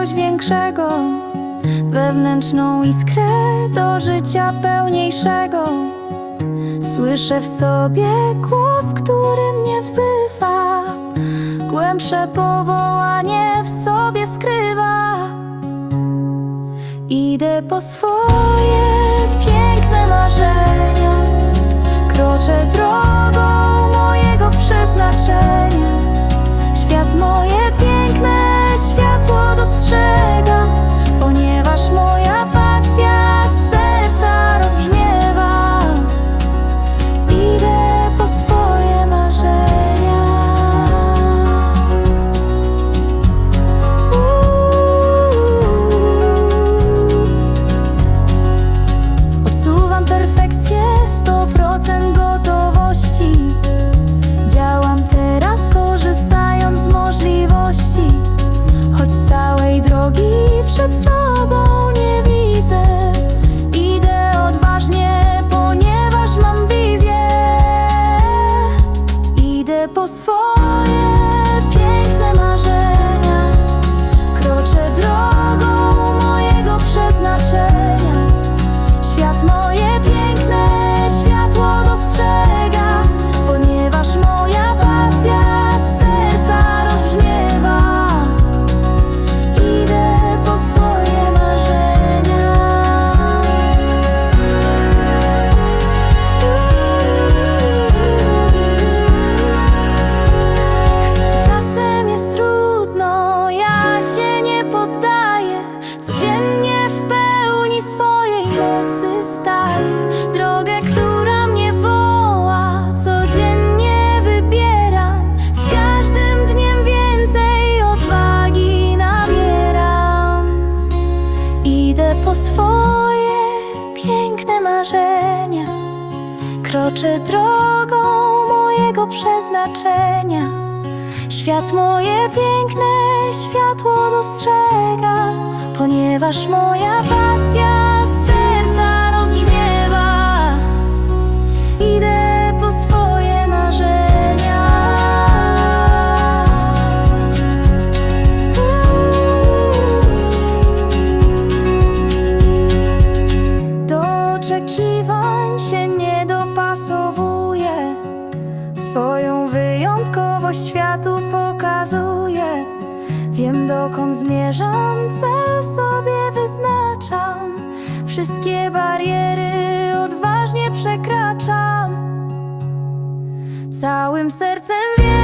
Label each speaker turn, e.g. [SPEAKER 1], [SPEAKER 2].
[SPEAKER 1] coś większego, wewnętrzną iskrę do życia pełniejszego. Słyszę w sobie głos, który mnie wzywa, głębsze powołanie w sobie skrywa. Idę po swoje staję. Drogę, która mnie woła, codziennie wybieram. Z każdym dniem więcej odwagi nabieram. Idę po swoje piękne marzenia. Kroczę drogą mojego przeznaczenia. Świat moje piękne światło dostrzega, ponieważ moja pasja światu pokazuję. Wiem dokąd zmierzam, cel sobie wyznaczam. Wszystkie bariery odważnie przekraczam. Całym sercem się